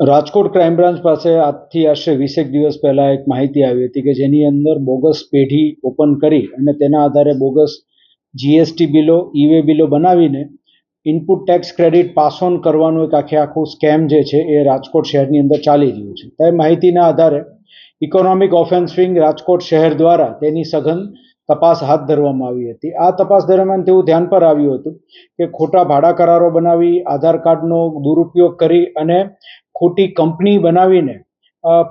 Rajkot crime branch પાસે આજથી આશરે વીસેક દિવસ પહેલાં એક માહિતી આવી હતી કે જેની અંદર બોગસ પેઢી ઓપન કરી અને તેના આધારે બોગસ જીએસટી બિલો ઈવે બિલો બનાવીને input tax credit pass on કરવાનું એક આખે આખું સ્કેમ જે છે એ રાજકોટ શહેરની અંદર ચાલી રહ્યું છે. તે માહિતીના આધારે ઇકોનોમિક ઓફેન્સ વિંગ રાજકોટ શહેર દ્વારા તેની સઘન તપાસ હાથ ધરવામાં આવી હતી. આ તપાસ દરમિયાન તેવું ધ્યાન પર આવ્યું હતું કે ખોટા ભાડા કરારો બનાવી, આધાર કાર્ડનો દુરુપયોગ કરી અને ખોટી કંપની બનાવીને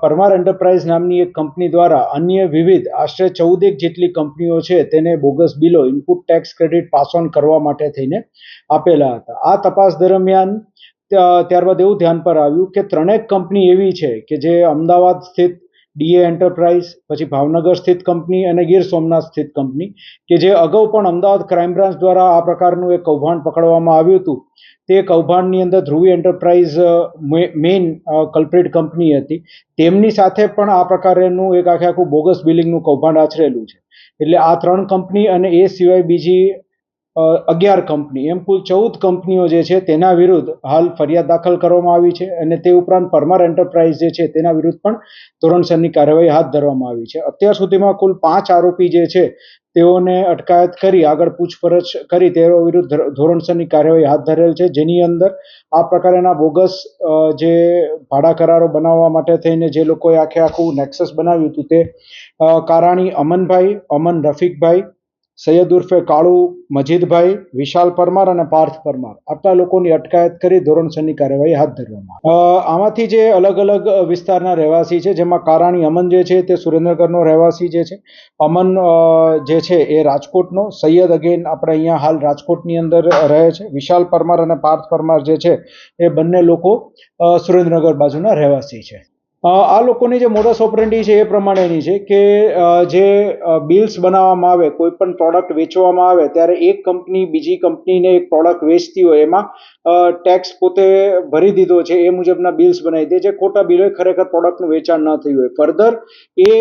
પરમાર એન્ટરપ્રાઇઝ નામની એક કંપની દ્વારા અન્ય વિવિધ આશરે ચૌદેક જેટલી કંપનીઓ છે તેને bogus below, input tax credit pass on કરવા માટે થઈને આપેલા હતા. આ તપાસ દરમિયાન ત્યારબાદ એવું ધ્યાન પર આવ્યું કે ત્રણેક કંપની એવી છે કે જે અમદાવાદ સ્થિત ડીએ એન્ટરપ્રાઇઝ, પછી ભાવનગર સ્થિત કંપની અને ગીર સોમનાથ સ્થિત કંપની, કે જે અગાઉ પણ અમદાવાદ ક્રાઇમ બ્રાન્ચ દ્વારા આ પ્રકારનું એક કૌભાંડ પકડવામાં આવ્યું હતું. તે કૌભાંડની અંદર Dhruvi enterprise main culprit company હતી. તેમની સાથે પણ આ પ્રકારનું એક આખે આખું બોગસ બિલિંગનું કૌભાંડ આચરેલું છે. એટલે આ ત્રણ કંપની અને એ સિવાય બીજી અગિયાર કંપની. એમ કુલ ચૌદ કંપનીઓ જે છે તેના વિરુદ્ધ હાલ ફરિયાદ દાખલ કરવામાં આવી છે અને તે ઉપરાંત પરમાર એન્ટરપ્રાઇઝ જે છે તેના વિરુદ્ધ પણ ધોરણસરની કાર્યવાહી હાથ ધરવામાં આવી છે. અત્યાર સુધીમાં કુલ પાંચ આરોપી જે છે તેઓને અટકાયત કરી, આગળ પૂછપરછ કરી તેઓ વિરુદ્ધ ધોરણસરની કાર્યવાહી હાથ ધરેલ છે. જેની અંદર આ પ્રકારના બોગસ જે ભાડા કરારો બનાવવા માટે થઈને જે લોકોએ આખે આખું નેક્સસ બનાવ્યું હતું તે કારાણી અમનભાઈ, અમન રફીકભાઈ સૈયદ ઉર્ફે કાળુ મજીદભાઈ, વિશાલ પરમાર અને પાર્થ પરમાર. આટલા લોકોની અટકાયત કરી ધોરણસરની કાર્યવાહી હાથ ધરવામાં આમાંથી જે અલગ અલગ વિસ્તારના રહેવાસી છે, જેમાં કારાણી અમન જે છે તે સુરેન્દ્રનગરનો રહેવાસી જે છે, અમન જે છે એ રાજકોટનો. સૈયદ અગેન આપણે અહીંયા હાલ રાજકોટની અંદર રહે છે. વિશાલ પરમાર અને પાર્થ પરમાર જે છે એ બંને લોકો સુરેન્દ્રનગર બાજુના રહેવાસી છે. આ લોકોની જે મોડસ ઓપરેન્ડી છે એ પ્રમાણેની છે કે જે બિલ્સ બનાવવામાં આવે, કોઈ પણ પ્રોડક્ટ વેચવામાં આવે, ત્યારે એક કંપની બીજી કંપનીને એક પ્રોડક્ટ વેચતી હોય, એમાં ટેક્સ પોતે ભરી દીધો છે, એ મુજબના બિલ્સ બનાવી દે, જે ખોટા બિલ હોય ખરેખર પ્રોડક્ટનું વેચાણ ન થયું હોય. ફર્ધર એ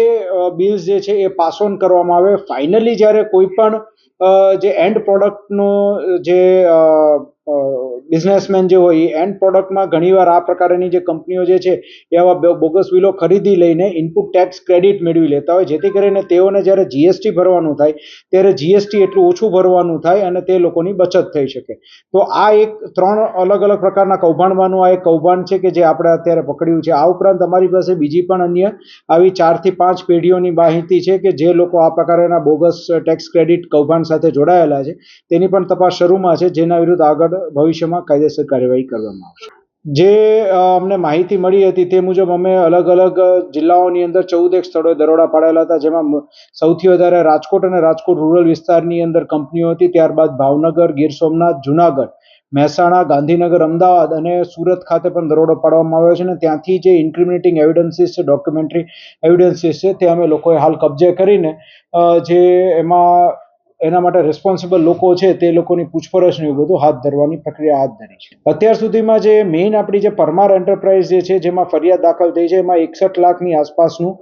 બિલ્સ જે છે એ પાસ ઓન કરવામાં આવે. ફાઇનલી જ્યારે કોઈ પણ જે એન્ડ પ્રોડક્ટનો જે બિઝનેસમેન જે હોય, એ એન્ડ પ્રોડક્ટમાં ઘણીવાર આ પ્રકારની જે કંપનીઓ જે છે, એ આવા બોગસ વિલો ખરીદી લઈને ઇનપુટ ટેક્સ ક્રેડિટ મેળવી લેતા હોય. જેથી કરીને તેઓને જ્યારે જીએસટી ભરવાનું થાય, ત્યારે જીએસટી એટલું ઓછું ભરવાનું થાય અને તે લોકોની બચત થઈ શકે. તો આ એક ત્રણ અલગ અલગ પ્રકારના કૌભાંડમાંનું આ એક કૌભાંડ છે કે જે આપણે અત્યારે પકડ્યું છે. આ ઉપરાંત અમારી પાસે બીજી પણ અન્ય આવી ચારથી પાંચ પેઢીઓની માહિતી છે કે જે લોકો આ પ્રકારના બોગસ ટેક્સ ક્રેડિટ કૌભાંડ સાથે જોડાયેલા છે. તેની પણ તપાસ શરૂમાં છે. જેના વિરુદ્ધ આગળ ભવિષ્યમાં કાયદેસર કાર્યવાહી કરવામાં આવશે. જે અમને માહિતી મળી હતી તે મુજબ અમે અલગ અલગ જિલ્લાઓની અંદર ચૌદ એક સ્થળોએ દરોડા પાડેલા હતા, જેમાં સૌથી વધારે રાજકોટ અને રાજકોટ રૂરલ વિસ્તારની અંદર કંપનીઓ હતી. ત્યારબાદ ભાવનગર, ગીર સોમનાથ, જુનાગઢ, મહેસાણા, ગાંધીનગર, અમદાવાદ અને સુરત ખાતે પણ દરોડો પાડવામાં આવ્યો છે અને ત્યાંથી જે ઇન્ક્રિમિનેટિંગ એવિડન્સીસ છે ડોક્યુમેન્ટરી એવિડન્સીસ છે, તે અમે લોકોએ હાલ કબજે કરીને જે એમાં એના માટે રિસ્પોન્સિબલ લોકો છે તે લોકોની પૂછપરછ ને એવું બધું હાથ ધરવાની પ્રક્રિયા હાથ ધરી છે. અત્યાર સુધીમાં જે મેઇન આપણી જે પરમાર એન્ટરપ્રાઇઝ જે છે, જેમાં ફરિયાદ દાખલ થઈ છે, એમાં એકસઠ લાખની આસપાસનું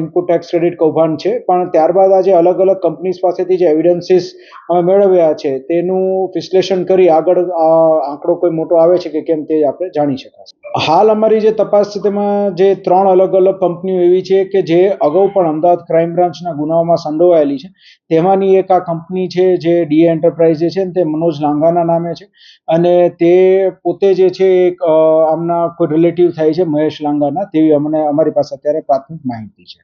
ઇનપુટ ટેક્સ ક્રેડિટ કૌભાંડ છે. પણ ત્યારબાદ આજે અલગ અલગ કંપનીઝ પાસેથી જે એવિડન્સીસ અમે મેળવ્યા છે, તેનું વિશ્લેષણ કરી આગળ આંકડો કોઈ મોટો આવે છે કે કેમ તે આપણે જાણી શકાશે. હાલ અમારી જે તપાસ છે, તેમાં જે ત્રણ અલગ અલગ કંપનીઓ એવી છે કે જે અગાઉ પણ અમદાવાદ ક્રાઇમ બ્રાન્ચના ગુનાઓમાં સંડોવાયેલી છે. તેમાંની એક આ કંપની છે, જે ડી એન્ટરપ્રાઇઝ છે તે મનોજ લાંઘાના નામે છે. અને તે પોતે જે છે એક આમના કોઈ રિલેટિવ થાય છે, મહેશ લાંઘાના, તેવી અમને, અમારી પાસે અત્યારે પ્રાથમિક માહિતી છે.